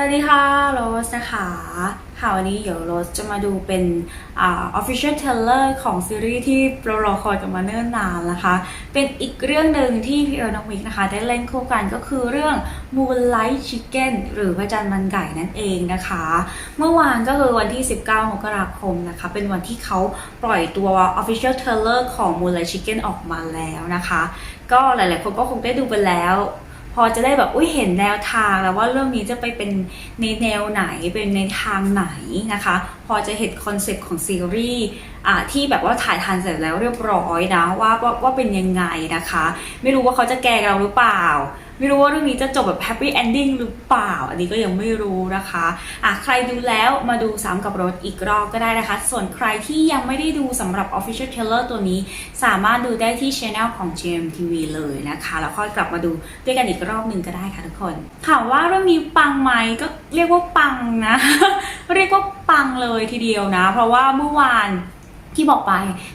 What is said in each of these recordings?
สวัสดีค่ะโรสนะคะ ค่ะวันนี้เดี๋ยวโรสจะมาดูเป็นอ่า official trailer ของซีรีส์ที่เรารอคอยกันมาเนิ่นนานนะคะ เป็นอีกเรื่องหนึ่งที่พี่เอิร์นน้องมิกนะคะ ได้เล่นคู่กันก็คือเรื่อง Moonlight Chicken หรือพระจันทร์มันไก่นั่นเองนะคะ เมื่อวานก็คือวันที่ 19มกราคมนะคะ เป็นวันที่เขาปล่อยตัว official trailer ของ Moonlight Chicken ออกมาแล้วนะคะ ก็หลายๆคนก็คงได้ดูไปแล้ว อจะได้แบบอุ้ยเห็นแนวทางแล้วว่าเรื่องนี้จะไปเป็นในแนวไหนเป็นในทางไหนนะคะ พอจะเห็นคอนเซปต์ของซีรีส์อ่าที่แบบว่าถ่ายทานเสร็จแล้วเรียบร้อยนะว่าว่าว่าเป็นยังไงนะคะ ไม่รู้ว่าเขาจะแกล้งเราหรือเปล่า ไม่รู้ว่าเรื่องนี้จะจบแบบแฮปปี้เอนดิ้งหรือเปล่า อันนี้ก็ยังไม่รู้นะคะอะใครดูแล้วมาดูซ้ำกับรถอีกรอบก็ได้นะคะ ส่วนใครที่ยังไม่ได้ดูสำหรับ Official Trailer ตัวนี้ สามารถดูได้ที่ช anel ของ GMTV เลยนะคะ แล้วค่อยกลับมาดูด้วยกันอีกรอบหนึ่งก็ได้ค่ะทุกคนถามว่าเรื่องนี้ปังไหมก็เรียกว่าปังนะ เรียกว่าปังเลยทีเดียวนะ เพราะว่าเมื่อวาน ที่บอกไป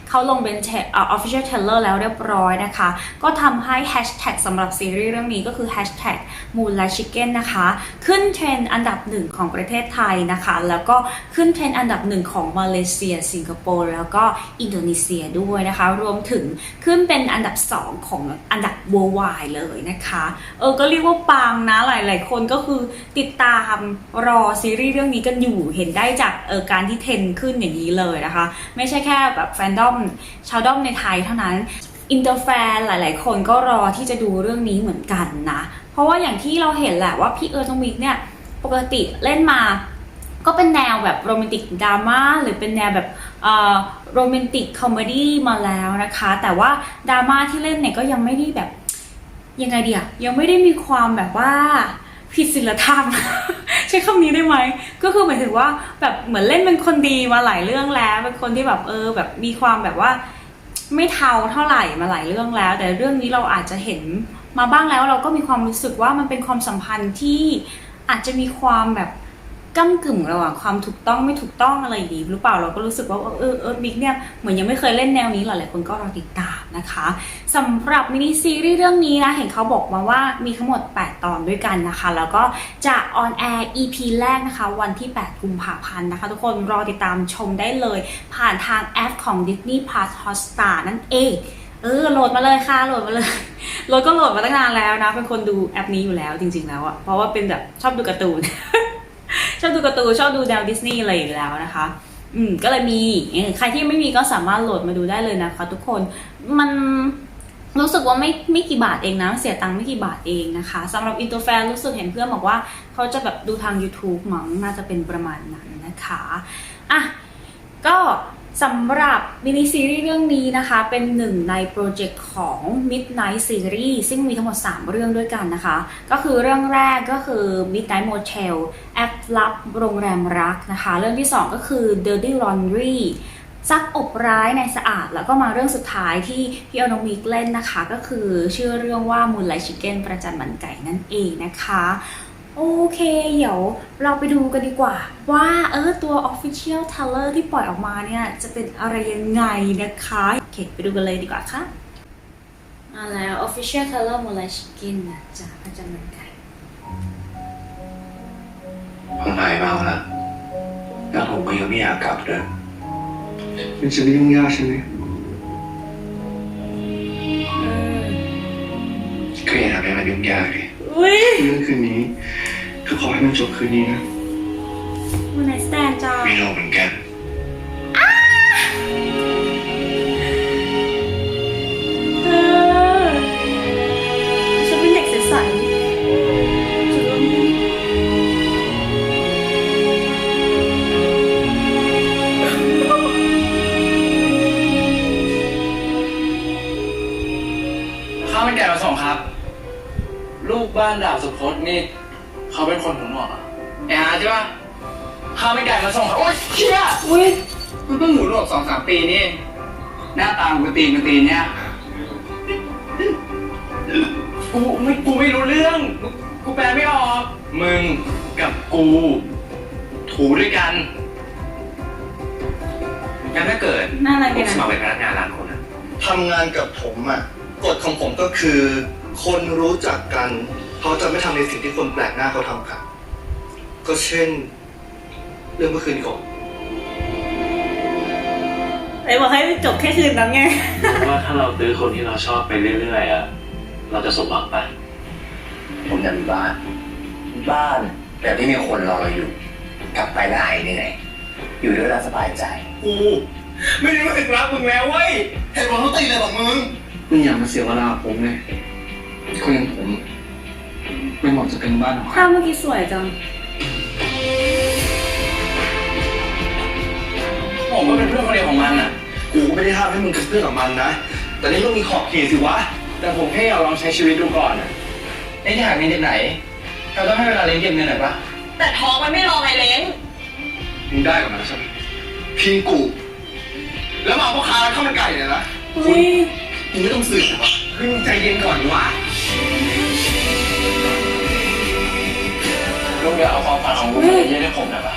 เขาลงเป็นเอ่อ official trailer แล้วเรียบร้อยนะคะ ก็ทำให้แฮชแท็กสำหรับซีรีส์เรื่องนี้ก็คือแฮชแท็ก Moonlight Chicken นะคะ ขึ้นเทรนด์อันดับหนึ่งของประเทศไทยนะคะ แล้วก็ขึ้นเทรนด์อันดับหนึ่งของมาเลเซีย สิงคโปร์แล้วก็อินโดนีเซียด้วยนะคะ รวมถึงขึ้นเป็นอันดับ 2 ของอันดับ worldwide เลยนะคะเออก็เรียกว่าปังนะหลาย ๆ คนก็คือติดตามรอซีรีส์เรื่องนี้กันอยู่เห็นได้จากเออการที่เทรนด์ขึ้นอย่างนี้เลยนะคะ ไม่ใช่แค่แบบแฟนดอมชาวดอมในไทยเท่านั้นอินเตอร์แฟนหลาย ๆ คนก็รอที่จะดูเรื่องนี้เหมือนกันนะ เพราะว่าอย่างที่เราเห็นแหละว่าพี่เอิร์ธมิกเนี่ยปกติเล่นมาก็เป็นแนวแบบโรแมนติกดราม่าหรือเป็นแนวแบบโรแมนติกคอมเมดี้มาแล้วนะคะ แต่ว่าดราม่าที่เล่นเนี่ยก็ยังไม่ได้แบบยังไงเดียยังไม่ได้มีความแบบว่า ผิดศีลธรรม ใช้คำนี้ได้ไหม ก็คือหมายถึงว่าแบบเหมือนเล่นเป็นคนดีมาหลายเรื่องแล้ว เป็นคนที่แบบเออแบบมีความแบบว่า ไม่เทาเท่าไหร่มาหลายเรื่องแล้ว แต่เรื่องนี้เราอาจจะเห็นมาบ้างแล้ว เราก็มีความรู้สึกว่ามันเป็นความสัมพันธ์ที่อาจจะมีความแบบ ก้ากึ่งระหว่างความถูกต้องไม่ถูกต้องอะไรอย่างนี้หรือเปล่าเราก็รู้สึกว่าเออเออบิ๊กเนี่ยเหมือนยังไม่เคยเล่นแนวนี้หลายๆคนก็รอติดตามนะคะสำหรับมินิซีรีส์เรื่องนี้นะเห็นเขาบอกมาว่ามีทั้งหมด 8 ตอนด้วยกันนะคะ แล้วก็จะออนแอร์ EP แรกนะคะ วันที่ 8 กุมภาพันธ์นะคะ ทุกคนรอติดตามชมได้เลย ผ่านทางแอปของ Disney Plus Hotstar นั่นเองเออโหลดมาเลยค่ะโหลดมาเลยโหลดก็โหลดมาตั้งนานแล้วนะ เป็นคนดูแอปนี้อยู่แล้วจริงๆแล้วอะเพราะว่าเป็นแบบชอบดูการ์ตูน ชอบดูการ์ตูนชอบดูแนวดิสนีย์อะไรอยู่แล้วนะคะ อืมก็เลยมีใครที่ไม่มีก็สามารถโหลดมาดูได้เลยนะคะ ทุกคนมันรู้สึกว่าไม่ไม่กี่บาทเองนะ เสียตังค์ไม่กี่บาทเองนะคะสำหรับอินโตอร์แฟนรู้สึกเห็นเพื่อนบอกว่า เขาจะแบบดูทาง YouTube มั้งน่าจะเป็นประมาณนั้นนะคะอะก็ สำหรับมินิซีรีส์เรื่องนี้นะคะ เป็นหนึ่งในโปรเจกต์ของ Midnight Series ซึ่งมีทั้งหมด 3 เรื่องด้วยกันนะคะ ก็คือเรื่องแรกก็คือ Midnight Motel แอปลับโรงแรมรักนะคะ เรื่องที่ 2 ก็คือ Dirty Laundry ซักอบร้ายในสะอาด แล้วก็มาเรื่องสุดท้ายที่พี่อโนมิกเล่นนะคะ ก็คือชื่อเรื่องว่า Moonlight Chicken ประจันมันไก่นั่นเองนะคะ โอเค เดี๋ยวเราไปดูกันดีกว่า ว่าเออตัว Official t a i l e r ที่ปล่อยออกมาเนี่ยจะเป็นอะไรยังไงนะคะ โอเค ไปดูกันเลยดีกว่าค่ะมาแล้ว Official t a i l e r มูล c ชิ c กินนะจ๊ะพระจันทร์มันไก่ผมหายเมาแล้วแล้วผมก็ยังไม่อยากกลับเลยเป็นชีวิตยุ่งยากใช่ไหมเออก็อย่าทำให้มันยุ่งยากดิ อุ้ย เรื่องคืนนี้คือขอให้มันจบคืนนี้นะ บ้านดาบสุพจน์นี่เขาเป็นคนหูหนวกเหรอไอ้ฮาใช่ปะข้าวมันไก่มาส่งครับโอ๊ยเชี่ยอุ้ยมันเพิ่งหูหนวกสองสามปีนี่เองหน้าตามันตีนมันตีนเนี่ยกูไม่กูไม่รู้เรื่องกูแปลไม่ออกมึงกับกู ถูด้วยกันงั้นถ้าเกิดน่ารักผดีมสนะมัครเป็นพนักงานร้านคุณนะทำงานกับผมอะกฎของผมก็คือ คนรู้จักกัน เขาจะไม่ทำในสิ่งที่คนแปลกหน้าเขาทำกันก็เช่น เรื่องเมื่อคืนก่อนไอ้บอกให้จบแค่คืนนั้นไงว่าถ้าเราตื้อคนที่เราชอบไปเรื่อยๆอะเราจะสมหวังปะผมอยากมีบ้าน บ้านแบบที่มีคนรอเราอยู่ กลับไปแล้วหายเหนื่อยอยู่ด้วยแล้วสบายใจกูไม่ได้รู้สึกรักมึงแล้วเว้ยเหตุผลทุกตีเลยบอกมึงมึงอย่ามาเสียเวลาผมเลยคนอย่างผม ไม่เหมาะจะเป็นบ้านของใครภาพเมื่อกี้สวยจัง ผมก็เป็นเพื่อนคนเดียวของมันอะ กูก็ไม่ได้ห้ามให้มึงเป็นเพื่อนกับมันนะ แต่นี่ต้องมีขอบเขตสิวะ แต่ผมแค่อยากลองใช้ชีวิตดูก่อนอะไอ้ที่หาเงินจากไหนเราต้องให้เวลาเลี้ยงเก็บเงินหน่อยปะแต่ท้องมันไม่รอไงเล้งมึงได้กับมันแล้วใช่ไหมพิงกู แล้วมาเอาพ่อค้าร้านข้าวมันไก่เนี่ยนะอุ้ยมึงไม่ต้องสืบวะเฮ้ยมึงใจเย็นก่อนดีวะ ลุงอย่าเอาความฝันของลุงมาเย็นให้ผมหน่อยปะ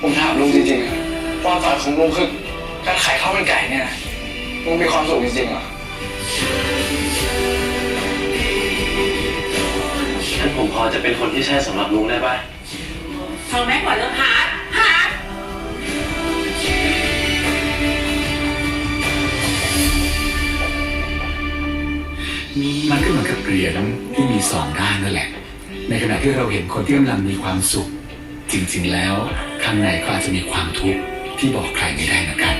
ผมถามลุงจริงๆความฝันของลุงคือการขายข้าวมันไก่เนี่ยลุงมีความสุขจริงๆเหรองั้นผมพอจะเป็นคนที่ใช่สำหรับลุงได้ปะฟังแม่ก่อนเรื่องฮาร์ดฮาร์ดมันก็เหมือนกับเหรียญที่มีสองด้านนั่นแหละ ในขณะที่เราเห็นคนที่กำลังมีความสุข จริงๆแล้วข้างในก็อาจจะมีความทุกข์ที่บอกใครไม่ได้นะครับ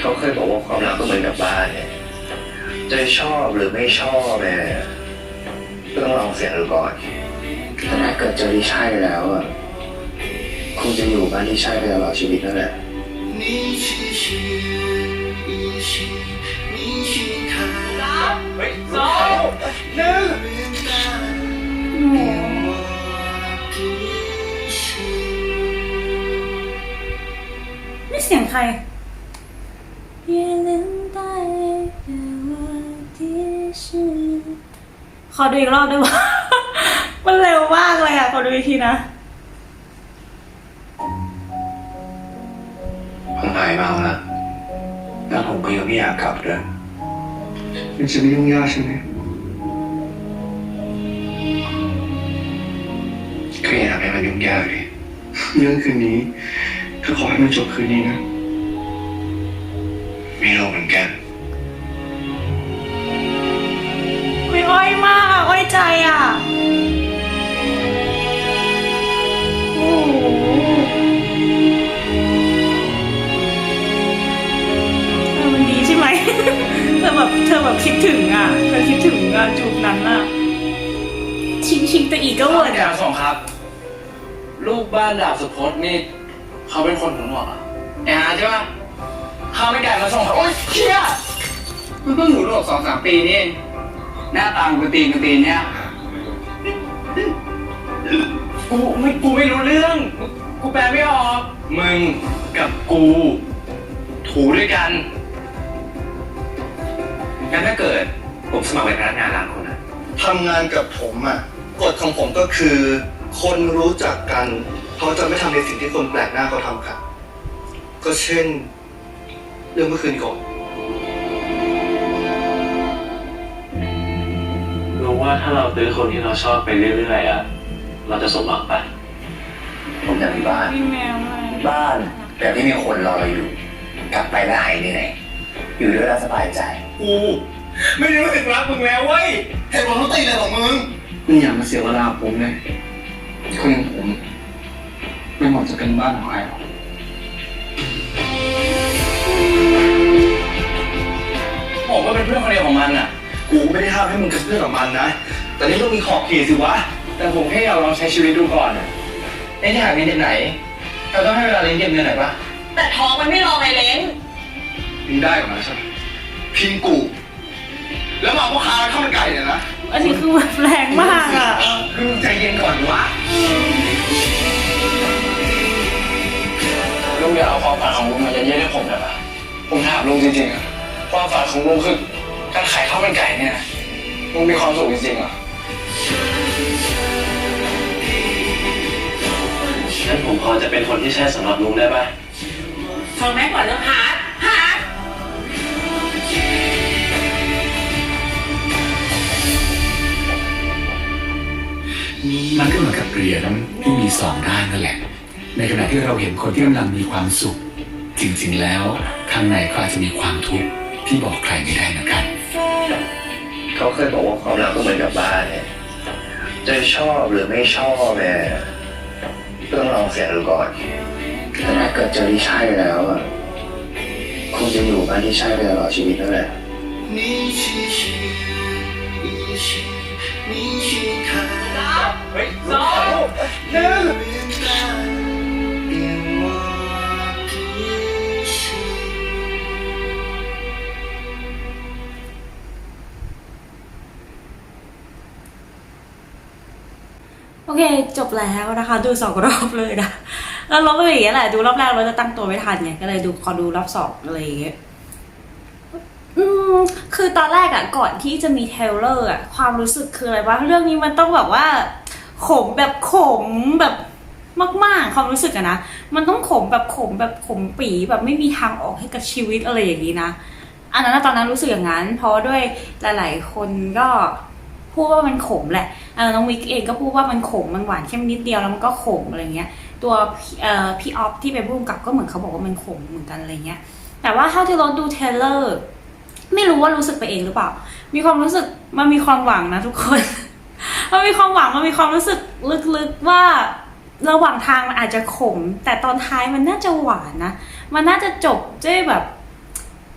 เขาเคยบอกว่าความรักก็เหมือนกับบ้านเนี่ยจะชอบหรือไม่ชอบเนี่ยก็ต้องลองเสี่ยงดูก่อนแต่ถ้าเกิดเจอที่ใช่แล้วอะคงจะอยู่บ้านที่ใช่ไปตลอดชีวิตนั่นแหละเฮ้ยสองหนึ่ง ใครขอดูอีกรอบได้ไหมมันเร็วมากเลยอะ ขอดูอีกทีนะผมหายเมาแล้วแล้วผมก็ยังไม่อยากกลับเลยมันจะไม่ยุ่งยากใช่ไหมก็อย่าทำให้มันยุ่งยากเลยเรื่องคืนนี้ก็ขอให้มันจบคืนนี้นะ ไม่รู้เหมือนกัน คุยอ้อยมากอะอ้อยใจอะ โอ้โหเออมันดีใช่ไหม เธอแบบเธอแบบคิดถึงอะ เธอคิดถึงอะจูบนั้นอะ ชิงชิงแต่อีกก็เวิร์ดออะย่างสองครับ ลูกบ้านดาบสุพจน์นี่ เขาเป็นคนหูหนวกเหรอไอ้ฮาใช่ปะ ข้าวไม่ไก่มาส่งเขาโอ๊ยเชี่ยมันเพิ่งหูหนวกสองสามปีนี่เองหน้าตากูตีนกูตีนเนี่ยกูไม่กูไม่รู้เรื่องกูกูแปลไม่ออก มึงกับกู ถูด้วยกันงั้นถ้าเกิด ผมสมัครเป็นพนักงานร้านคุณนะทำงานกับผมอะกฎของผมก็คือ คนรู้จักกัน เขาจะไม่ทำในสิ่งที่คนแปลกหน้าเขาทำครับก็เช่น เรื่องเมื่อคืนก่อนลุงว่าถ้าเราตื้อคนที่เราชอบไปเรื่อยๆอะ เราจะสมหวังปะผมอยากมีบ้าน มีแมวไหมบ้านแบบที่มีคนรอเราอยู่ กลับไปแล้วหายเหนื่อยอยู่ด้วยแล้วสบายใจ กูไม่ได้รู้สึกรักมึงแล้วเว้ยเหตุผลทุกตีเลยของมึงมึงอย่ามาเสียเวลาผมเลยคนอย่างผมไม่เหมาะจะเป็นบ้านของใครหรอก ไม่ได้ห้ามให้มึงเป็นเพื่อนกับมันนะ แต่นี่ต้องมีขอบเขตสิวะ แต่ผมแค่อยากลองใช้ชีวิตดูก่อนอะไอ้ที่หาเงินจากไหนเราต้องให้เวลาเลี้ยงเก็บเงินหน่อยปะแต่ท้องมันไม่รอไงเล้งมึงได้กับมันแล้วใช่ไหมพิงกู แล้วมาเอาพ่อค้าร้านข้าวมันไก่เนี่ยนะอันนี้คือแบบแรงมากอะเฮ้ยมึงใจเย็นก่อนดีวะลุงอย่าเอาความฝันของลุงมายัดเยียดให้ผมหน่อยปะผมถามลุงจริงๆอะความฝันของลุงคือ การขายข้าวมันไก่เนี่ยนะลุงมีความสุขจริงๆเหรองั้นผมพอจะเป็นคนที่ใช่สำหรับลุงได้ปะฟังแม่ก่อนเรื่องฮาร์ดฮาร์ด你มันก็เหมือนกับเหรียญที่มีสองด้านนั่นแหละ ในขณะที่เราเห็นคนที่กำลังมีความสุข จริงๆแล้ว ข้างในก็อาจจะมีความทุกข์ที่บอกใครไม่ได้เหมือนกัน เขาเคยบอกว่าความรักก็เหมือนกับบ้านเนี่ยจะชอบหรือไม่ชอบเนี่ยต้องลองเสียดูก่อนแต่ถ้าเกิดเจอที่ใช่แล้วอะคงจะอยู่บ้านที่ใช่ไปตลอดชีวิตนั่นแหละสองหนึ่ง โอเค จบแล้วนะคะ ดูสองรอบเลยนะแล้วรอบเป็อย่างเงี้ยแหละดูรอบแรกเราจะตั้งตัวไม่ทันไงก็เลยดูขอดูรอบสองอะไรอย่างเงี้ยอืมคือตอนแรกอะก่อนที่จะมีเทเลอร์อะความรู้สึกคืออะไรวะเรื่องนี้มันต้องแบบว่า ขมแบบขมแบบมาก ๆ ความรู้สึกอะนะมันต้องขมแบบขมแบบขมปีแบบไม่มีทางออกให้กับชีวิตอะไรอย่างนี้นะอันนั้นตอนนั้นรู้สึกอย่างนั้น เพราะด้วยหลาย ๆ คนก็ พูดว่ามันขมแหละเออน้องวิกเองก็พูดว่ามันขมมันหวานแค่นิดเดียวแล้วมันก็ขมอะไรเงี้ย ตัวพี่ออพี่ออฟที่เป็นผู้กำกับก็เหมือนเขาบอกว่ามันขมเหมือนกันอะไรเงี้ย แต่ว่าเท่าที่เราดูเทเลอร์ไม่รู้ว่ารู้สึกไปเองหรือเปล่า มีความรู้สึกมันมีความหวังนะทุกคน มันมีความหวังมันมีความรู้สึกลึกๆว่าระหว่างทางมันอาจจะขม แต่ตอนท้ายมันน่าจะหวานนะ มันน่าจะจบด้วยแบบ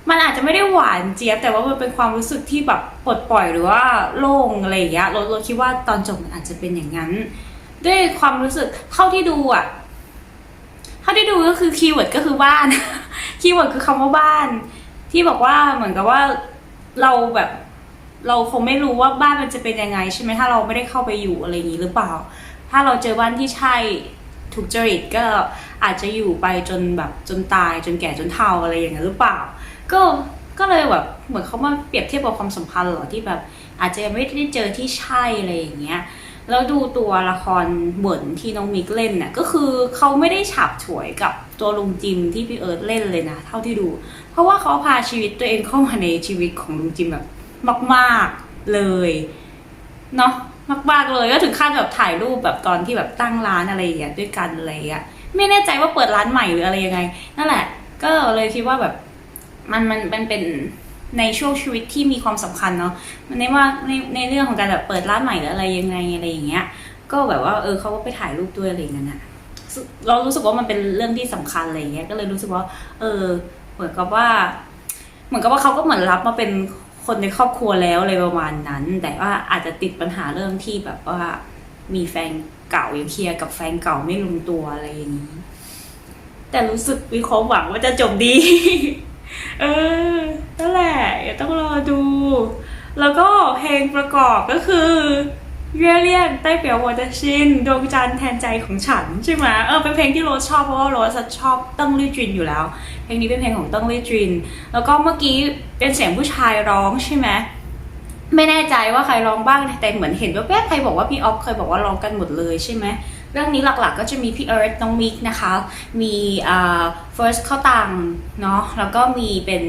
มันอาจจะไม่ได้หวานเจี๊ยบแต่ว่ามันเป็นความรู้สึกที่แบบปลดปล่อยหรือว่าโล่งอะไรอย่างเงี้ยเราเราคิดว่าตอนจบมันอาจจะเป็นอย่างนั้น ด้วยความรู้สึกเท่าที่ดูอะเท่าที่ดูก็คือคีย์เวิร์ดก็คือบ้าน คีย์เวิร์ดคือคำว่าบ้าน ที่บอกว่าเหมือนกับว่าเราแบบเราคงไม่รู้ว่าบ้านมันจะเป็นยังไง ใช่ไหมถ้าเราไม่ได้เข้าไปอยู่อะไรอย่างนี้หรือเปล่า ถ้าเราเจอบ้านที่ใช่ถูกจริตก็อาจจะอยู่ไปจนแบบจนตายจนแก่จนเฒ่าอะไรอย่างเงี้ยหรือเปล่า ก็ก็เลยแบบเหมือนเขามาเปรียบเทียบกับความสัมพันธ์เหรอที่แบบอาจจะยังไม่ได้เจอที่ใช่อะไรอย่างเงี้ยแล้วดูตัวละครเหมือนที่น้องมิกเล่นเนี่ยก็คือเขาไม่ได้ฉับฉวยกับตัวลุงจิมที่พี่เอิร์ธเล่นเลยนะ เท่าที่ดู เพราะว่าเขาพาชีวิตตัวเองเข้ามาในชีวิตของลุงจิมแบบมากๆเลยเนาะมากๆเลยก็ถึงขั้นแบบถ่ายรูปแบบตอนที่แบบตั้งร้านอะไรอย่างเงี้ยด้วยกันอะไรอย่างเงี้ยไม่แน่ใจว่าเปิดร้านใหม่หรืออะไรยังไง นั่นแหละ ก็เลยคิดว่าแบบ มันมันมันเป็นในช่วงชีวิตที่มีความสำคัญเนาะมันในว่าในในเรื่องของการแบบเปิดร้านใหม่หรืออะไรยังไงอะไรอย่างเงี้ย ก็แบบว่าเออเขาก็ไปถ่ายรูปด้วยอะไรเงี้ยนะเรารู้สึกว่ามันเป็นเรื่องที่สำคัญอะไรเงี้ยก็เลยรู้สึกว่า เออ เหมือนกับว่า เหมือนกับว่าเขาก็เหมือนรับมาเป็นคนในครอบครัวแล้วอะไรประมาณนั้น แต่ว่าอาจจะติดปัญหาเรื่องที่แบบว่ามีแฟนเก่ายังเคลียร์กับแฟนเก่าไม่ลงตัวอะไรอย่างนี้ แต่รู้สึกมีความหวังว่าจะจบดี เออนั่นแหละเดี๋ยวต้องรอดู แล้วก็เพลงประกอบก็คือเย่เลี่ยนใต้เปียววอเตชินดวงจันทร์แทนใจของฉันใช่ไหมเออเป็นเพลงที่โรสชอบเพราะว่าโรสชอบตั้งลี่จินอยู่แล้ว เพลงนี้เป็นเพลงของตั้งลี่จิน แล้วก็เมื่อกี้เป็นเสียงผู้ชายร้องใช่ไหมไม่แน่ใจว่าใครร้องบ้างแต่เหมือนเห็นว่าแป๊บใครบอกว่าพี่ออฟเคยบอกว่าร้องกันหมดเลยใช่ไหม เรื่องนี้หลักๆก็จะมีพี่เอิร์ธน้องมิกนะคะ มีอ่า first เข้าตังเนาะแล้วก็มีเป็น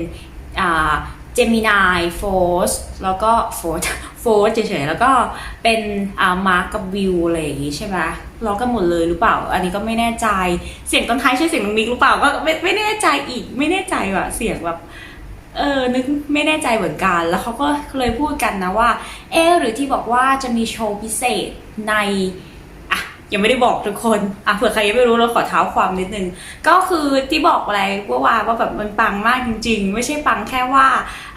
อ่าเจมินายโฟสแล้วก็โฟสโฟสเฉยๆแล้วก็เป็นอ่ามาร์กกับวิวอะไรอย่างงี้ใช่ไหมร้องกันหมดเลยหรือเปล่า อันนี้ก็ไม่แน่ใจเสียงตอนท้ายใช่เสียงน้องมิกหรือเปล่าก็ไม่ไม่แน่ใจอีกไม่แน่ใจว่ะเสียงแบบเออนึกไม่แน่ใจเหมือนกัน แล้วเขาก็เลยพูดกันนะว่า เออหรือที่บอกว่าจะมีโชว์พิเศษใน ยังไม่ได้บอกทุกคนอะเผื่อใครยังไม่รู้เราขอเท้าความนิดนึง ก็คือที่บอกอะไรเมื่อวานว่าแบบมันปังมากจริง ๆ ไม่ใช่ปังแค่ว่า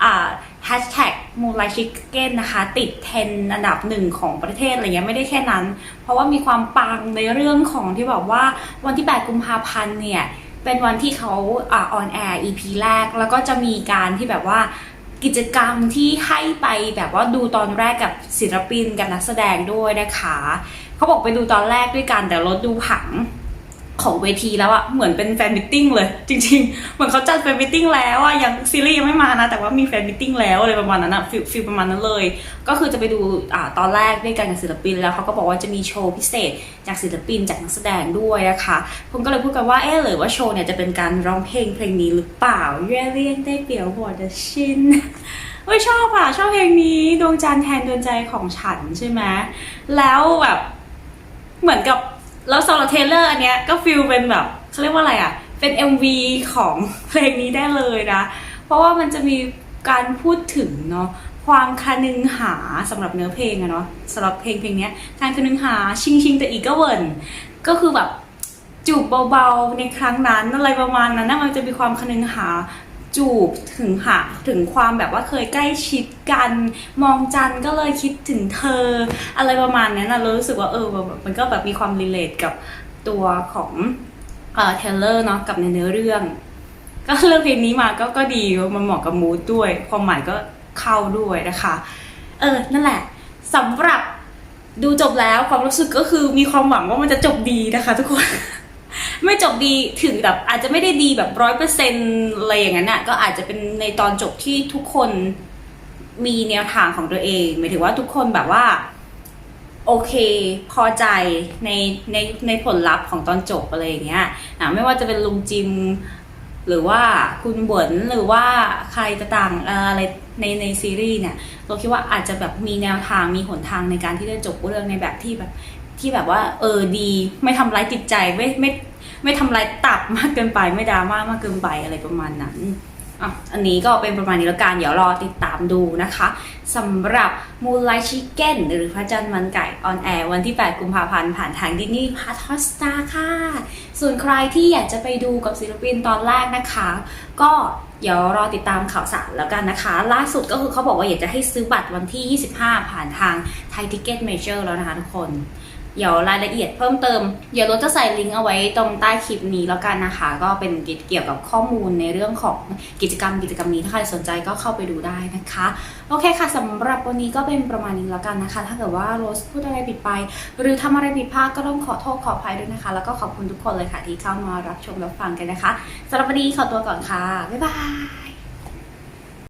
อ่าแฮชแท็กมูลไลชิคเก้นนะคะ ติดเทนอันดับหนึ่งของประเทศอะไรเงี้ยไม่ได้แค่นั้น เพราะว่ามีความปังในเรื่องของที่บอกว่าวันที่ 8 กุมภาพันธ์เนี่ย เป็นวันที่เขาออนแอร์ EP แรก แล้วก็จะมีการที่แบบว่า กิจกรรมที่ให้ไปแบบว่าดูตอนแรกกับศิลปินกับนักแสดงด้วยนะคะ เขาบอกไปดูตอนแรกด้วยกันแต่รถดูผัง ของเวทีแล้วอะเหมือนเป็นแฟนมิทติ้งเลย จริงๆ เหมือนเขาจัดแฟนมิทติ้งแล้วอะยังซีรีส์ยังไม่มานะ แต่ว่ามีแฟนมิทติ้งแล้วอะไรประมาณนั้นอะฟิลฟิลประมาณนั้นเลย ก็คือจะไปดูอ่าตอนแรกด้วยกันกับศิลปิน แล้วเขาก็บอกว่าจะมีโชว์พิเศษจากศิลปินจากนักแสดงด้วยนะคะผมก็เลยพูดกันว่าเออหรือว่าโชว์เนี่ยจะเป็นการร้องเพลงเพลงนี้หรือเปล่าเย่เลี่ยนได้เปรียวหัวเดชินเฮ้ยชอบอะชอบเพลงนี้ดวงจันทร์แทนดวงใจของฉันใช่ไหมแล้วแบบเหมือนกับ แล้วสำหรับเทเลอร์อันเนี้ยก็ฟิลเป็นแบบเขาเรียกว่าอะไรอะ เป็น MV ของเพลงนี้ได้เลยนะ เพราะว่ามันจะมีการพูดถึงเนาะความคานึงหาสำหรับเนื้อเพลงอะเนาะสำหรับเพลงเพลงนี้การคานึงหาชิงชิงแต่อีกก็เวิร์นก็คือแบบจูบเบาๆในครั้งนั้นอะไรประมาณนั้นนะมันจะมีความคานึงหา จูบถึงหาถึงความแบบว่าเคยใกล้ชิดกัน มองจันก็เลยคิดถึงเธอ อะไรประมาณนั้นนะเรารู้สึกว่าเออแบบมันก็แบบมีความรีเลทกับตัวของเอ่อเทเลอร์เนาะกับในเนื้อเรื่อง ก็เลือกเพลงนี้มาก็ก็ดีมันเหมาะกับมูดด้วย ความหมายก็เข้าด้วยนะคะ เออ นั่นแหละสำหรับดูจบแล้วความรู้สึกก็คือมีความหวังว่ามันจะจบดีนะคะทุกคน ไม่จบดีถึงแบบอาจจะไม่ได้ดีแบบร้อยเปอร์เซ็นอะไรอย่างนั้นน่ะก็อาจจะเป็นในตอนจบที่ทุกคนมีแนวทางของตัวเองหมายถึงว่าทุกคนแบบว่า โอเค พอใจในในในผลลัพธ์ของตอนจบอะไรอย่างเงี้ยอะไม่ว่าจะเป็นลุงจิม หรือว่าคุณบวนหรือว่าใครต่างๆเอ่ออะไรในในซีรีส์เนี่ยเราคิดว่าอาจจะแบบมีแนวทางมีหนทางในการที่จะจบเรื่องในแบบที่แบบที่แบบว่าเออดี ไม่ทำร้ายจิตใจไม่ไม่ ไม่ทำร้ายตับมากเกินไปไม่ดราม่ามากเกินไปอะไรประมาณนั้นอะอันนี้ก็เป็นประมาณนี้แล้วกันเดี๋ยวรอติดตามดูนะคะสำหรับ Moonlight Chicken หรือพระจันทร์มันไก่ออนแอร์วันที่ 8 กุมภาพันธ์ผ่านทางดิสนีย์พาร์ทฮอสตาค่ะ ส่วนใครที่อยากจะไปดูกับศิลปินตอนแรกนะคะ ก็เดี๋ยวรอติดตามข่าวสารแล้วกันนะคะ ล่าสุดก็คือเขาบอกว่าอยากจะให้ซื้อบัตรวันที่ 25 ผ่านทางไทยทิกเก็ตเมเจอร์แล้วนะคะทุกคน เดี๋ยวรายละเอียดเพิ่มเติม เดี๋ยวเราจะใส่ลิงก์เอาไว้ตรงใต้คลิปนี้แล้วกันนะคะ ก็เป็นเกี่ยวกับข้อมูลในเรื่องของกิจกรรมกิจกรรมนี้ถ้าใครสนใจก็เข้าไปดูได้นะคะ โอเคค่ะสำหรับวันนี้ก็เป็นประมาณนี้แล้วกันนะคะ ถ้าเกิดว่าโรสพูดอะไรผิดไป หรือทำอะไรผิดพลาดก็ต้องขอโทษขออภัยด้วยนะคะ แล้วก็ขอบคุณทุกคนเลยค่ะที่เข้ามารับชมรับฟังกันนะคะสำหรับวันนี้ขอตัวก่อนค่ะบ๊ายบาย